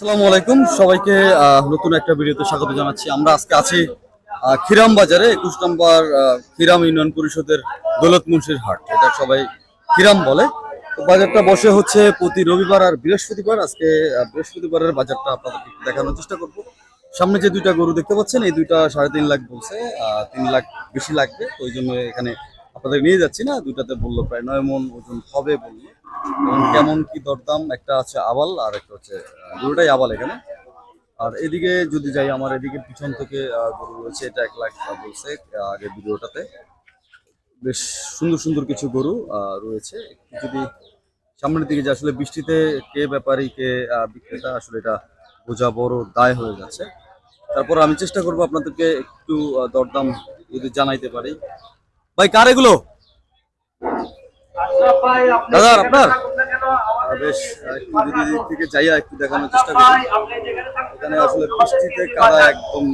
আসসালামু আলাইকুম। সবাইকে নতুন একটা ভিডিওতে স্বাগত জানাচ্ছি। আমরা আজকে আছি খিরাম বাজারে, একুশ নম্বর খিরাম ইউনিয়ন পরিষদের দৌলত মুন্সির হাট এটা সবাই খিরাম বলে। বাজারটা বসে হচ্ছে প্রতি রবিবার আর বৃহস্পতিবার। আজকে বৃহস্পতিবারের বাজারটা আপনাদেরকে দেখানোর চেষ্টা করব। সামনে যে দুইটা গরু দেখতে পাচ্ছেন, এই দুইটা সাড়ে তিন লাখ বলছে তিন লাখ বেশি লাগবে। ওই জন্য এখানে আপনাদের নিয়ে যাচ্ছি না। দুইটাতে বলল প্রায় নয় মন ওজন হবে বলল। কেমন কি দরদাম, একটা আছে আবাল আর একটা হচ্ছে দুটোটাই আবাল এখানে। আর এদিকে যদি যাই, আমার এদিকে পিছন থেকে গরু রয়েছে, এটা এক লাখ বলছে আগের ভিডিওটাতে। বেশ সুন্দর সুন্দর কিছু গরু রয়েছে। যদি সামনের দিকে যে আসলে বৃষ্টিতে কে ব্যাপারী, কে বিক্রেতা, আসলে এটা বোঝা বড় দায় হয়ে যাচ্ছে। তারপর আমি চেষ্টা করব আপনাদেরকে একটু দরদাম যদি জানাইতে পারি। ভাই, কার এগুলো? দাদা আপনার বেশ একটু যদি থেকে যাইয়া একটু দেখানোর চেষ্টা করি। এখানে আসলে বৃষ্টিতে কাদা একদম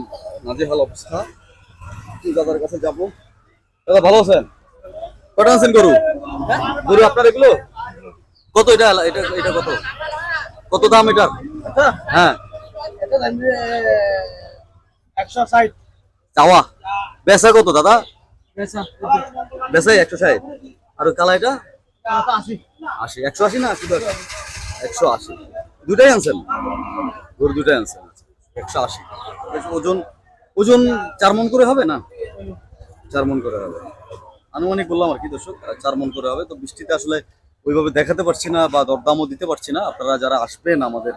নাজেহাল অবস্থা। দাদার কাছে যাব। দাদা ভালো আছেন? কটা আছেন গরু? গরু আপনার এগুলো? কত এটা? এটা এটা কত? কত দাম এটার? হ্যাঁ। একশো ষাট চাওয়া? বেচা কত দাদা? বেচাই একশো ষাট? আর ওই কালা এটা আশি। আশি একশো আশি না শুধু একশো আশি। দুটাই আনছেন? গরু দুটাই আনছেন একশো আশি। ওজন ওজন চার মন করে হবে না? চার মন করে হবে। আনুমানিক বললাম আর কি দর্শক চার মন করে হবে। তো বৃষ্টিতে আসলে ওইভাবে দেখাতে পারছি না বা দরদামও দিতে পারছি না। আপনারা যারা আসবেন আমাদের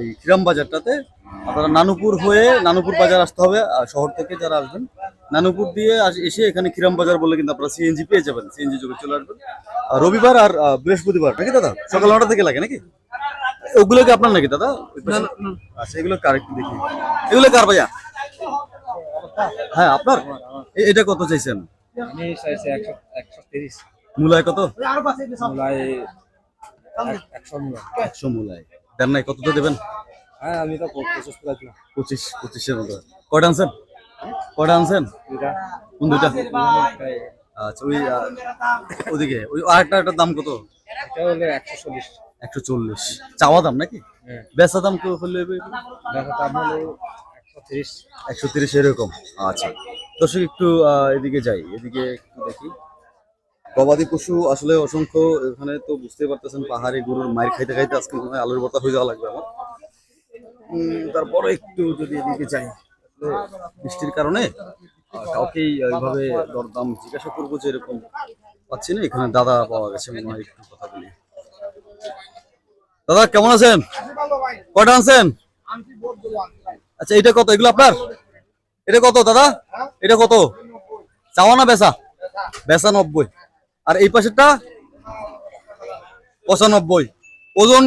এই খিরাম বাজারটাতে আপনারা নানুপুর হয়ে নানুপুর বাজার আসতে হবে শহর থেকে যারা আসবেন নানুপুর দিয়ে এসে এখানে খিরাম বাজার বলে কিন্তু আপনারা সিএনজি পেয়ে যাবেন সিএনজি যোগে চলে আসবেন। আর রবিবার আর বৃহস্পতিবার নাকি দাদা? সকাল নটা থেকে লাগে নাকি? ওগুলো কি আপনার নাকি দাদা? আচ্ছা এগুলো কার একটু দেখি। এগুলো কার ভাইয়া? হ্যাঁ আপনার? এটা কত চাইছেন? আমি চাইছি একশো একশো তিরিশ। মূলায় কত? মূলায় এক- একশো মূলা একশো মূলায়। দেন নাই কত তো দেবেন? হ্যাঁ আমি তো পঁচিশ প্রায় দিলাম পঁচিশ পঁচিশের মতো। কয়টা আনছেন? কয়টা আনছেন? কোন প্রায় আচ্ছা ওই ওদিকে ওই আরেকটা একটার দাম কত? এটা হলো একশো চল্লিশ। একশো চল্লিশ। চাওয়া দাম নাকি? হ্যাঁ। বেচা দাম কেউ হলে একশো তিরিশ। এরকম। আচ্ছা। দর্শক একটু এদিকে যাই। এদিকে একটু দেখি। গবাদি পশু আসলে অসংখ্য এখানে তো বুঝতে পারতেছেন পাহাড়ি গরুর মায়ের খাইতে খাইতে আজকে মনে হয় আলুর ভর্তা হয়ে যাওয়া লাগবে আমার। তারপরে একটু যদি এদিকে যাই বৃষ্টির কারণে কাউকেই এইভাবে দরদাম জিজ্ঞাসা করব যে এরকম পাচ্ছি না, এখানে দাদা পাওয়া গেছে, মনে হয় একটু কথা বলি। দাদা, কেমন আছেন? কয়টা আনছেন? আচ্ছা এটা কত? এগুলো আপনার? এটা কত, দাদা? এটা কত? চাওয়া না বেচা? বেচা নব্বই। আর এই পাশেরটা? পঁচানব্বই। ওজন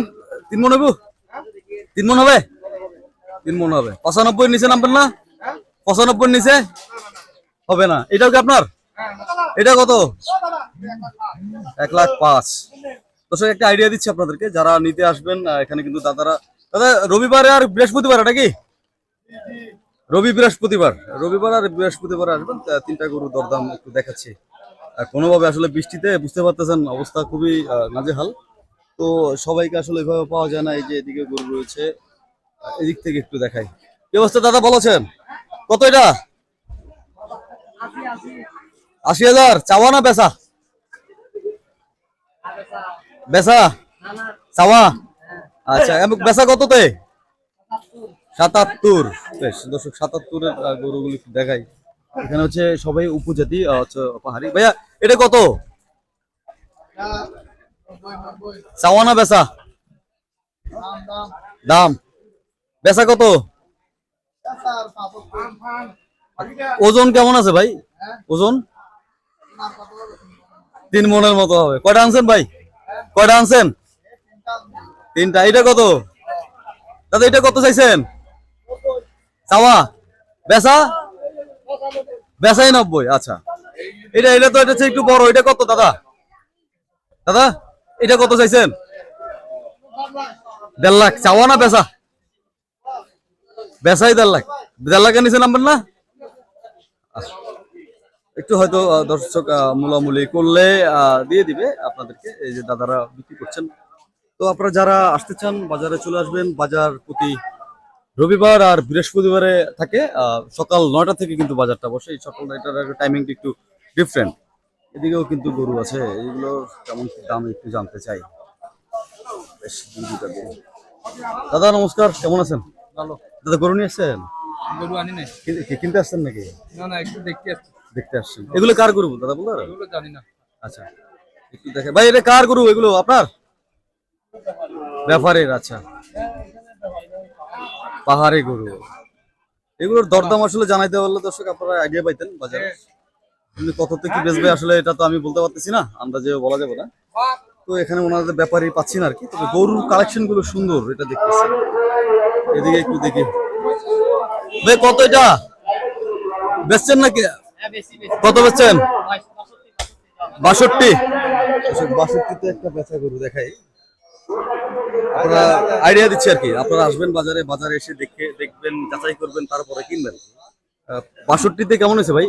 তিন মন হবে তিন মন হবে? তিন মন হবে। পঁচানব্বই নিচে নামবেন না? পঁচানব্বই নিচে? হবে না। এটাও কি আপনার? এটা কত? এক লাখ পাঁচ। দর্শক, একটা আইডিয়া দিচ্ছি আপনাদেরকে। যারা নিতে আসবেন এখানে কিন্তু দাদারা দাদা, রবিবারে আর বৃহস্পতিবার এটা কি রবি বৃহস্পতিবার। রবিবার আর বৃহস্পতিবার আসবেন। তিনটা গরু দরদাম একটু দেখাচ্ছি। কোনোভাবে আসলে বৃষ্টিতে বুঝতে পারতেছেন, অবস্থা খুবই নাজেহাল। তো সবাইকে আসলে এভাবে পাওয়া যায় না। এই যে এদিকে গরু রয়েছে এদিক থেকে একটু দেখাই। কি অবস্থা দাদা বলেছেন কত এটা? আশি হাজার। চাওয়া না বেচা? বেচা? চাওয়া? আচ্ছা এবং বেচা কততে? সাতাত্তর। বেশ, দর্শক, সাতাত্তরের গরুগুলি দেখাই। এখানে হচ্ছে সবাই উপজাতি পাহাড়ি। ভাইয়া, এটা কত? চাওয়া না বেচা? দাম। বেচা কত? ওজন কেমন আছে ভাই? ওজন? তিন মনের মতো হবে। কয়টা আনছেন ভাই? কয়টা আনছেন? তিনটা। এটা কত? দাদা এটা কত চাইছেন? চাওয়া? বেচা? বেচাই নব্বই। আচ্ছা। এটা এটা তো এটা একটু বড়। এটা কত, দাদা? দাদা এটা কত চাইছেন? দেড় লাখ। চাওয়া না বেচা? বেচাই দেড় লাখ। নিচে নামবেন না। একটু হয়তো দর্শক মূলামূলি করলে দিয়ে দিবে আপনাদেরকে। এই যে দাদারা বিক্রি করছেন। তো আপনারা যারা আসতে চান, বাজারে চলে আসবেন, বাজার প্রতি রবিবার আর বৃহস্পতিবারে থাকে সকাল নয়টা থেকে কিন্তু বাজারটা বসে। এই সকাল নয়টার টাইমিংটা একটু ডিফারেন্ট এদিকেও কিন্তু গরু আছে। এগুলোর কেমন দাম একটু জানতে চাই। বেশ দাদা, নমস্কার। কেমন আছেন? ভালো। দাদা গরু নিয়ে আসছেন? গরু আনি নাই। কিনতে আসছেন নাকি? না না একটু দেখতে আসছি। দেখতে আসছেন। এগুলো কার গরু দাদা বলো এগুলো জানি না। আচ্ছা একটু দেখে। ভাই এটা কার গরু? এগুলো আপনার? ব্যাপারের আচ্ছা। পাহাড়ি গরু। এগুলোর দরদাম আসলে জানাইতে পারলে দর্শক আপনারা আইডিয়া পাইতেন বাজারে। কিন্তু কততে কি বেচবে আসলে এটা তো আমি বলতে পারতেছি না আন্দাজে বলা যাবে না। তো এখানে ওনাদের ব্যাপারই পাচ্ছি না আর কি তবে গরুর কালেকশনগুলো সুন্দর এটা দেখতেছি। এদিকে একটু দেখি। ভাই কত এটা? বেচছেন নাকি? কত বেচছেন? বাষট্টি। বাষট্টিতে একটা বেচা গরু দেখাই। আপনারা আইডিয়া দিচ্ছি আর কি। আপনারা আসবেন বাজারে বাজারে এসে দেখে দেখবেন যাচাই করবেন তারপরে কিনবেন। বাষট্টিতে কেমন হয়েছে ভাই?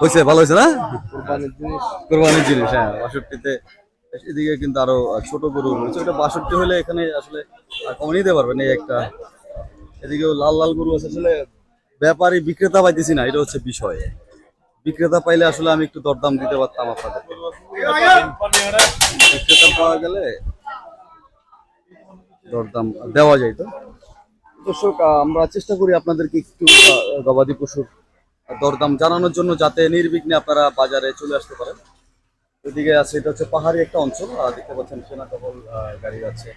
হয়েছে ভালো হয়েছে না? কোরবানির জিনিস। কোরবানির জিনিস হ্যাঁ বাষট্টিতে এদিকে কিন্তু আরও ছোট গরু রয়েছে। ওটা বাষট্টি হলে এখানে আসলে কমে নিতে পারবেন এই একটা। এদিকেও লাল লাল গরু আছে। আসলে ব্যাপারী বিক্রেতা পাইতেছি না, এটা হচ্ছে বিষয়। বিক্রেতা পাইলে আসলে আমি একটু দরদাম দিতে পারতাম আপনাদের বিক্রেতা পাওয়া গেলে দরদাম দেওয়া যায় তো? দর্শক আমরা চেষ্টা করি আপনাদেরকে একটু গবাদি পশুর দরদাম জানানোর জন্য যাতে নির্বিঘ্নে আপনারা বাজারে চলে আসতে পারেন। এদিকে আছে এটা হচ্ছে পাহাড়ি একটা অঞ্চল আর দেখতে পাচ্ছেন সেনা কবল গাড়ি আছে।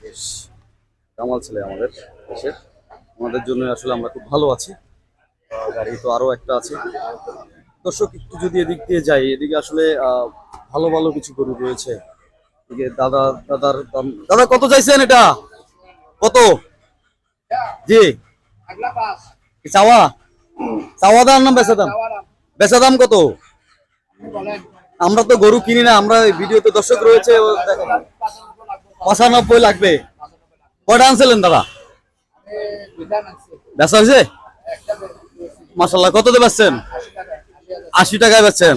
বেশ কামাল ছেলে আমাদের দেশের আমাদের জন্য আসলে আমরা খুব ভালো আছি। গাড়ি তো আরও একটা আছে। দর্শক একটু যদি এদিক দিয়ে যাই এদিকে আসলে ভালো ভালো কিছু গরু রয়েছে। এদিকে দাদা দাদার দাম দাদা কত চাইছেন এটা? কত? জি। চাওয়া? চাওয়া দাম না বেচা দাম? বেচা দাম কত? আমরা তো গরু কিনি না, আমরা ভিডিওতে দর্শক রয়েছে। পঁচানব্বই লাগবে। কয়টা আনছিলেন দাদা? বেচা হয়েছে? মাসাল্লাহ কত দিয়ে বেচছেন? আশি টাকায় পাচ্ছেন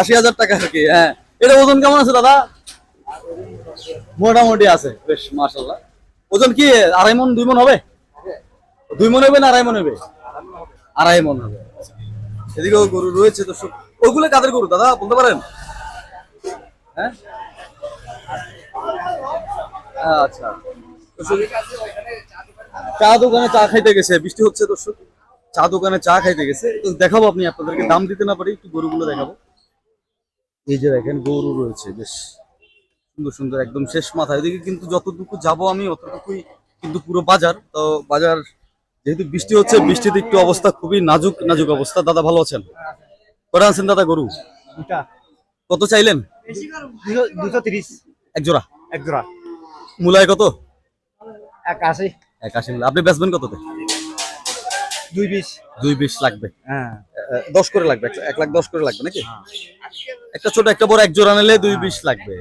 আশি হাজার টাকা আর কি হ্যাঁ। এটা ওজন কেমন আছে দাদা? মোটামুটি আছে, বেশ মাসাল্লাহ ওজন কি, আড়াই মন, দুই মন হবে? দুই মন হবে না আড়াই মন হবে? আড়াই মন হবে। এদিকেও গরু রয়েছে তো ওগুলো কাদের গরু, দাদা, বলতে পারেন? হ্যাঁ? আচ্ছা। চা দোকানে চা খাইতে গেছে, বৃষ্টি হচ্ছে দর্শক। চা দোকানে চা খাইতে গেছে। তো দেখাবো আপনি, আপনাদেরকে দাম দিতে না পারি, একটু গরুগুলো দেখাবো। এই যে দেখেন, গরু রয়েছে, বেশ। সুন্দর সুন্দর, একদম শেষ মাথা এদিকে কিন্তু যতটুকু যাব আমি, অতটুকুই কিন্তু পুরো বাজার। তো বাজার, যেহেতু বৃষ্টি হচ্ছে, বৃষ্টিতে একটু অবস্থা খুবই নাজুক নাজুক অবস্থা। দাদা, ভালো আছেন? কটা আছেন দাদা গরু? দুটা কত চাইলেন? দুশো তিরিশ। এক জোড়া? এক জোড়া। মূলায় কত? এক আশি। এক মূলা। আপনি বেচবেন কততে? দুই বিশ দুই বিশ লাগবে। হ্যাঁ। দশ করে লাগবে এক- লাখ দশ করে লাগবে নাকি? একটা ছোট একটা বড় এক জোড়া নিলে দুই বিশ লাগবে।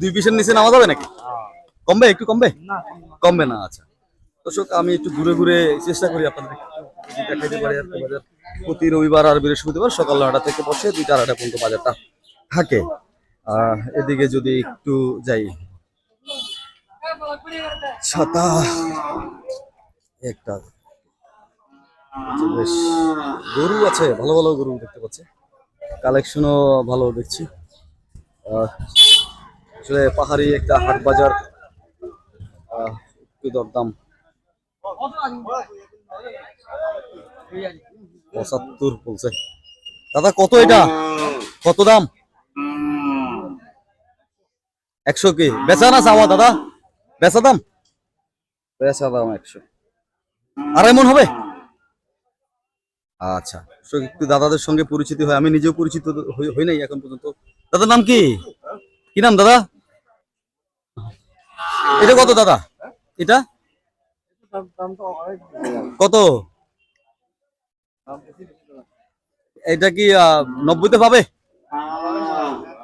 দুই বিশের নিচে নামা যাবে নাকি? কমবে একটু কমবে? কমবে না আচ্ছা। দর্শক আমি একটু ঘুরে ঘুরে চেষ্টা করি আপনাদের দেখাইতে পারি প্রতি রবিবার আর বৃহস্পতিবার সকাল নয়টা থেকে বসে দুইটা আড়াইটা পর্যন্ত বাজারটা থাকে। এদিকে যদি একটু যাই। ছাতা একটা। বেশ, গরু আছে, ভালো ভালো গরু দেখতে পাচ্ছি। কালেকশনও ভালো দেখছি। আসলে পাহাড়ি একটা হাট বাজার। একটু দরদাম। পঁচাত্তর বলছে। দাদা কত এটা? কত দাম? একশো কি? বেচা না চাওয়া দাদা? বেচা দাম? বেচা দাম একশো। আড়াই মন হবে? আচ্ছা একটু দাদাদের সঙ্গে পরিচিতি হয়। আমি নিজেও পরিচিত হই- হই নাই এখন পর্যন্ত। দাদার নাম কি? কি নাম দাদা? এটা কত দাদা? এটা? কত? এটা কি নব্বইতে পাবে?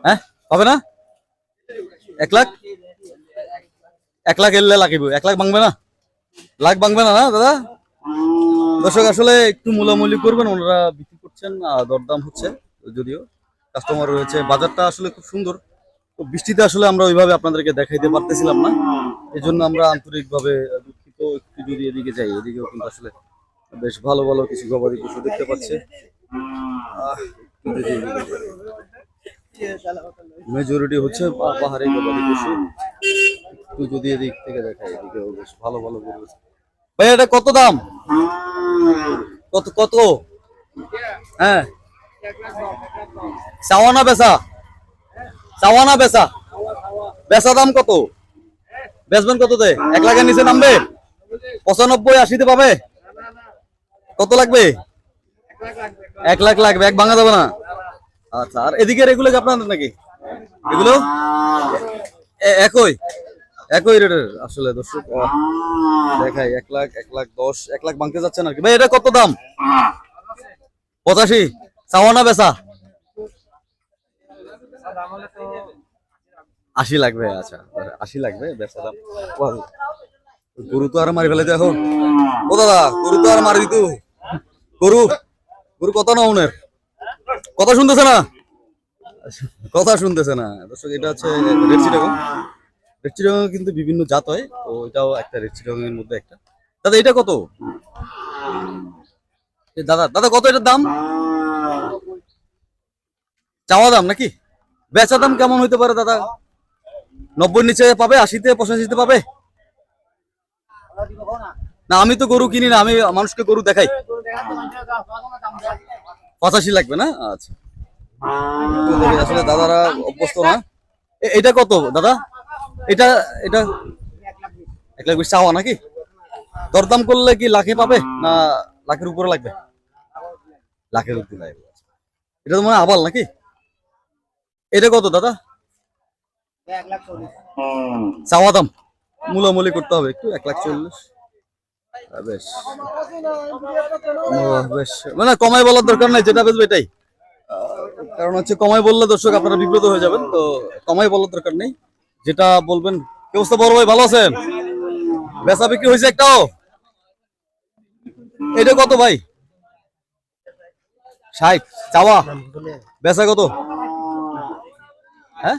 হ্যাঁ পাবে না? এক লাখ? এক লাখ এলে লাগিব। এক লাখ ভাঙবে না? লাখ ভাঙবে না না, দাদা? দর্শক, আসলে একটু মূলামূলি করবেন, ওনারা বিক্রি করছেন দরদাম হচ্ছে যদিও। কাস্টমার রয়েছে। বাজারটা আসলে খুব সুন্দর। তো বৃষ্টিতে আসলে আমরা ওইভাবে আপনাদেরকে দেখাইতে পারতেছিলাম না। এই জন্য আমরা আন্তরিকভাবে দুঃখিত, একটু যদি এদিকে যাই, এদিকেও কিন্তু আসলে বেশ ভালো ভালো কিছু গবাদি পশু দেখতে পাচ্ছে। এদিকে। মেজরিটি হচ্ছে পাহাড়ি গবাদি পশু। একটু যদি এদিক থেকে দেখাই, এদিকেও বেশ ভালো ভালো গরু। ভাই, এটা কত দাম? কত কত? হ্যাঁ। চাওয়ানা বেচা। চাওয়ানা বেচা। বেচা দাম কত? বেচবেন কততে? এক লাখের নিচে নামবে? পঁচানব্বই আশিতে পাবে? কত লাগবে? এক লাখ লাগবে, এক ভাঙা যাবে না। আচ্ছা আর এদিকে এগুলো আপনাদের নাকি? এগুলো? একই? একই রেটের আসলে দর্শক দেখাই, এক লাখ এক লাখ দশ, এক লাখ ভাঙতে যাচ্ছে নাকি ভাই, এটা কত দাম? পঁচাশি? চাওয়ানা বেচা? আশি লাগবে আচ্ছা আশি লাগবে বেচা দাম। গরু তো আর মারি ফেলাইতে এখন। ও দাদা, গরু তো আর মারি দিত। গরু গরু কথা না ওনের কথা শুনতেছে না? কথা শুনতেছে না। দর্শক, এটা হচ্ছে রেড কিন্তু বিভিন্ন জাত হয়, তো এটাও একটা রেড এর মধ্যে একটা। দাদা, এটা কত? দাদা দাদা, কত এটার দাম? চাওয়া দাম নাকি? বেচা দাম কেমন হইতে পারে দাদা? নব্বই নিচে পাবে, আশিতে, পঁচাশিতে পাবে? না, আমি তো গরু কিনি না, আমি মানুষকে গরু দেখাই। পঁচাশি লাগবে না? আচ্ছা। আসলে দাদারা অভ্যস্ত না। এটা কত দাদা? এটা এটা এক লাখ বিশ চাওয়া নাকি? দরদাম করলে কি লাখে পাবে না লাখের উপরে লাগবে? লাখের উপরে লাগবে এটা তো মনে হয় আবাল নাকি? এটা কত দাদা? চাওয়া দাম। মূলামূলি করতে হবে একটু এক লাখ চল্লিশ। মানে কমাই বলার দরকার নাই, যেটা এটাই। কারণ হচ্ছে কমাই বললে দর্শক আপনারা বিব্রত হয়ে যাবেন, তো কমাই বলার দরকার নেই। যেটা বলবেন বড় ভাই, ভালো আছেন? বেচা বিক্রি হয়েছে একটাও? এটা কত ভাই? ষাট, চাওয়া। বেচা কত? হ্যাঁ?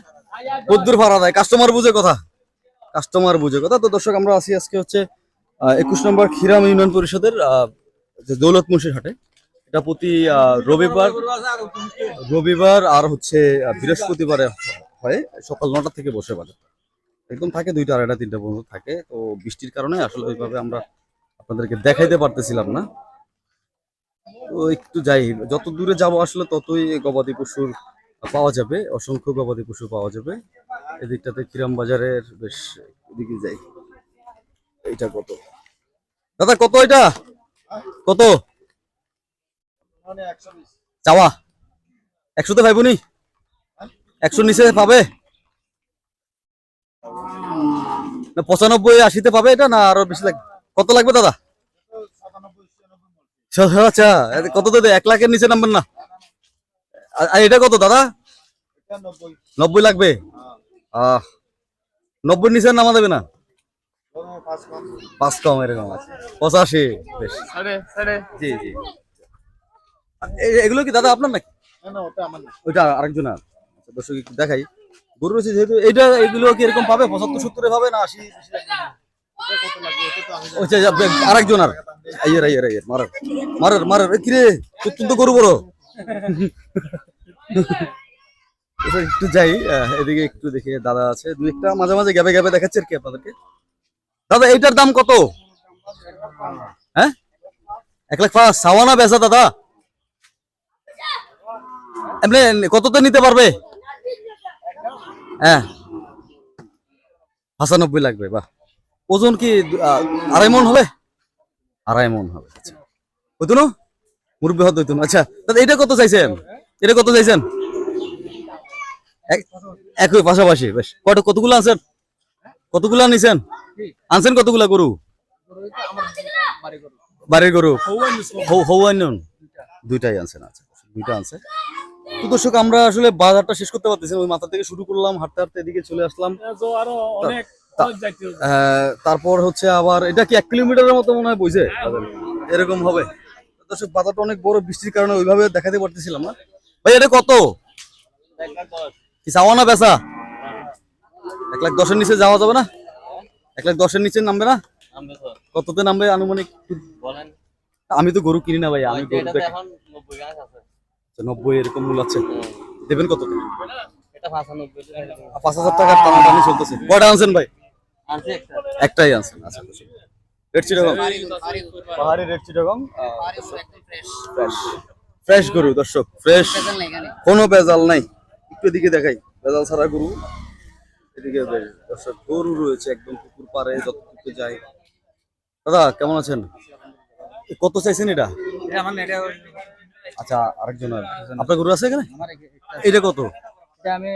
কদ্দুর ভাড়া দেয় কাস্টমার বুঝে কথা। কাস্টমার বুঝে কথা। তো দর্শক, আমরা আছি আজকে হচ্ছে একুশ নম্বর খিরাম ইউনিয়ন পরিষদের যে দৌলত হাটে। এটা প্রতি রবিবার রবিবার আর হচ্ছে বৃহস্পতিবারে হয়, সকাল নটা থেকে বসে বাজার। একদম থাকে দুইটা, আড়াইটা, তিনটা পর্যন্ত থাকে। তো বৃষ্টির কারণে আসলে ওইভাবে আমরা আপনাদেরকে দেখাইতে পারতেছিলাম না। তো একটু যাই, যত দূরে যাব আসলে ততই গবাদি পশুর পাওয়া যাবে, অসংখ্য গবাদি পশু পাওয়া যাবে। এদিকটাতে কিরাম বাজারের বেশ এদিকে যাই। এইটা কত? দাদা কত এটা? কত? চাওয়া। একশোতে পাইবনি একশো নিচে পাবে? না পঁচানব্বই আশিতে পাবে এটা না আরও বেশি লাগবে? কত লাগবে দাদা? আচ্ছা কত দেবে এক লাখের নিচে নামবেন না। আর- আর এটা কত দাদা? নব্বই। লাগবে? আহ নব্বই নিচে নামা দেবে না? পাঁচ কম। এরকম আছে। পঁচাশি বেশ। জি জি। এগুলো কি দাদা আপনার নাকি? ওইটা আরেকজন আর আচ্ছা, দর্শক দেখাই। গরু রয়েছে যেহেতু এইটা এগুলো কি এরকম পাবে? পঁচাত্তর সত্তরে পাবে না আশি? আরেকজন আর আইয়ের আইয়ের আইয়ের মারার। মারার মারার। কিরে তোর তো গরু বড়। একটু যাই এদিকে একটু দেখি দাদা আছে। দু একটা মাঝে মাঝে গ্যাবে গ্যাবে দেখাচ্ছে আর কি আপনাদেরকে। দাদা, এইটার দাম কত? হ্যাঁ? এক লাখ পাঁচ, সাওয়ানা বেচা, দাদা। এমনি কততে নিতে পারবে? হ্যাঁ। পঁচানব্বই লাগবে, বাহ। ওজন কি আড়াই মন হবে? আড়াই মন হবে আচ্ছা। হইতো না মুরব্বী হতো হইতো আচ্ছা দাদা এটা কত চাইছেন? এটা কত চাইছেন? এক- একই পাশাপাশি, বেশ। কত কতগুলো আনছেন? কতগুলো আনিছেন? আনছেন কতগুলা গরু? বাড়ির গরু। হৌ- হৌয়ান্যন দুইটাই আনছেন আচ্ছা। দুইটা আনছে। তো দর্শক আমরা আসলে বাজারটা শেষ করতে পারতেছি। ওই মাথা থেকে শুরু করলাম হাঁটতে হাঁটতে এদিকে চলে আসলাম। আহ, তারপর হচ্ছে আবার এটা কি এক কিলোমিটারের মতো মনে হয় বইছে? এরকম হবে। দর্শক বাজারটা অনেক বড় বৃষ্টির কারণে ওইভাবে দেখাতে পারতেছিলাম না। ভাই এটা কত? কি চাওয়া না বেচা? এক লাখ দশের নিচে যাওয়া যাবে না? এক লাখ দশের নিচে নামবে না? কততে নামবে আনুমানিক আমি তো গরু কিনি না ভাই আমি গরু নব্বই আচ্ছা, নব্বই এরকম মূল আছে। দেবেন কত পাঁচ হাজার টাকার টানাটানি চলতেছে। কয়টা আনছেন ভাই? একটাই আনছেন আচ্ছা রেড চিটাগং পাহাড়ি রেড চিটাগং ফ্রেশ ফ্রেশ গরু দর্শক ফ্রেশ কোনো বেজাল নাই একটু দিকে দেখাই। বেজাল ছাড়া গরু। এদিকে দর্শক গরু রয়েছে একদম পুকুর পাড়ে যতটুকু যায় দাদা কেমন আছেন? কত চাইছেন এটা? আচ্ছা আরেকজন আর। আপনার গরু আছে এখানে? এটা কত? এটা আমি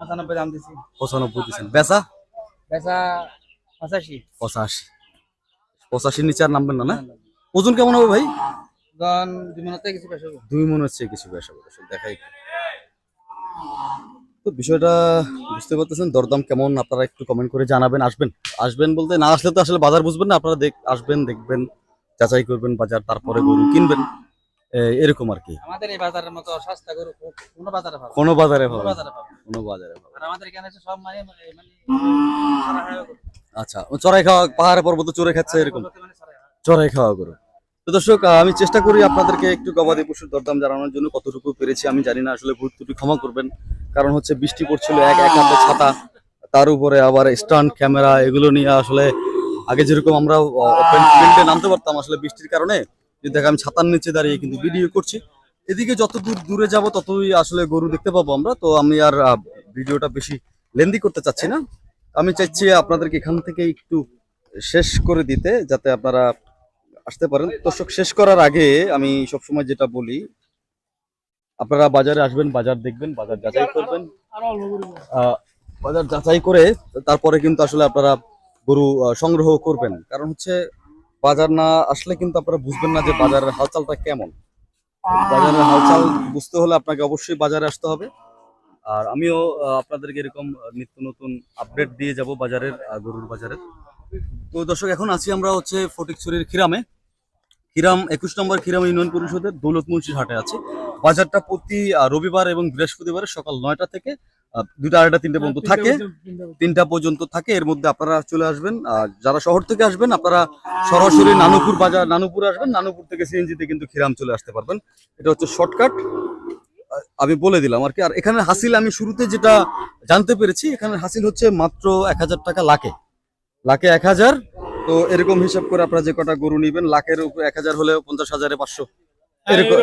পঁচানব্বই দাম দিছি। পঁচানব্বই দিচ্ছেন। বেচা? বেচা পঁচাশি। পঁচাশি। পঁচাশির নিচে আর নামবেন না না? ওজন কেমন হবে ভাই? দুই মিনিটে কিছু পেশ হবে। দুই মনে হচ্ছে কিছু বেশা দেখাই। তো বিষয়টা বুঝতে পারতেছেন দরদাম কেমন আপনারা একটু কমেন্ট করে জানাবেন আসবেন। আসবেন বলতে না আসলে তো আসলে বাজার বুঝবেন না আপনারা দেখ আসবেন দেখবেন যাচাই করবেন বাজার তারপরে গরু কিনবেন। এরকম আর কি। আমাদের এই বাজারের মতো সস্তা গরু কোনো বাজারে পাবো কোনো বাজারে পাবো কোনো বাজারে পাবেন আর আমাদের এখানে সব মানে মানে হাজার গরু। আচ্ছা ও চড়াই খাওয়া পাহাড়ে পর্বত চড়ে খাচ্ছে এরকম। মানে। চড়াই খাওয়া। গরু। তো দর্শক আমি চেষ্টা করি আপনাদেরকে একটু গবাদি পশুর দরদাম জানানোর জন্য কতটুকু পেরেছি আমি জানি না আসলে ভুল ত্রুটি ক্ষমা করবেন। কারণ হচ্ছে বৃষ্টি পড়ছিল এক এক হাতে ছাতা। তার উপরে আবার স্ট্যান্ড ক্যামেরা এগুলো নিয়ে আসলে আগে যেরকম আমরা ওপেন নামতে পারতাম আসলে বৃষ্টির কারণে। যদি দেখ, আমি ছাতার নিচে দাঁড়িয়ে কিন্তু ভিডিও করছি। এদিকে যত দূর দূরে যাব, ততই আসলে গরু দেখতে পাবো আমরা। তো আমি আর ভিডিওটা বেশি লেন্দি করতে চাচ্ছি না। আমি চাইছি আপনাদেরকে এখান থেকে একটু শেষ করে দিতে, যাতে আপনারা আসতে পারেন। দর্শক, শেষ করার আগে আমি সবসময় যেটা বলি আপনারা বাজারে আসবেন, বাজার দেখবেন, বাজার যাচাই করবেন। বাজার যাচাই করে তারপরে কিন্তু আসলে আপনারা গরু সংগ্রহ করবেন। কারণ হচ্ছে বাজার না আসলে কিন্তু আপনারা বুঝবেন না যে বাজারের হালচালটা কেমন। বাজারের হালচাল বুঝতে হলে আপনাকে অবশ্যই বাজারে আসতে হবে। আর আমিও আপনাদেরকে এরকম নিত্য নতুন আপডেট দিয়ে যাব বাজারের গরুর বাজারের তো দর্শক, এখন আছি আমরা হচ্ছে ফটিকছড়ির খিরামে। খিরাম একুশ নম্বর খিরাম ইউনিয়ন পরিষদের দৌলত মুন্সির হাটে আছে। বাজারটা প্রতি রবিবার এবং বৃহস্পতিবার সকাল নয়টা থেকে দুটা আড়াইটা তিনটে পর্যন্ত থাকে। তিনটা পর্যন্ত। থাকে। এর মধ্যে আপনারা চলে আসবেন। যারা শহর থেকে আসবেন আপনারা সরাসরি নানুপুর বাজার নানুপুর আসবেন। নানুপুর থেকে সিএনজিতে কিন্তু খিরাম চলে আসতে পারবেন। এটা হচ্ছে শর্টকাট। আমি বলে দিলাম আর কি। আর এখানে হাসিল আমি শুরুতে যেটা জানতে পেরেছি এখানে হাসিল হচ্ছে মাত্র এক হাজার টাকা লাখে। লাখে এক হাজার। তো এরকম হিসাব করে আপনারা যে কটা গরু নিবেন লাখের উপর এক হাজার হলে পঞ্চাশ হাজারে পাঁচশো। এরকম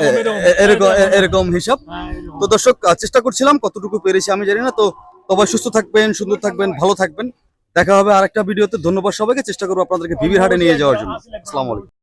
এ- এ- এরকম হিসাব। তো দর্শক চেষ্টা করছিলাম কতটুকু পেরেছি আমি জানি না। তো সবাই সুস্থ থাকবেন সুন্দর থাকবেন ভালো থাকবেন। দেখা হবে আরেকটা ভিডিওতে। ধন্যবাদ সবাইকে। চেষ্টা করব আপনাদেরকে বিবির হাটে নিয়ে যাওয়ার জন্য। আসসালামু আলাইকুম।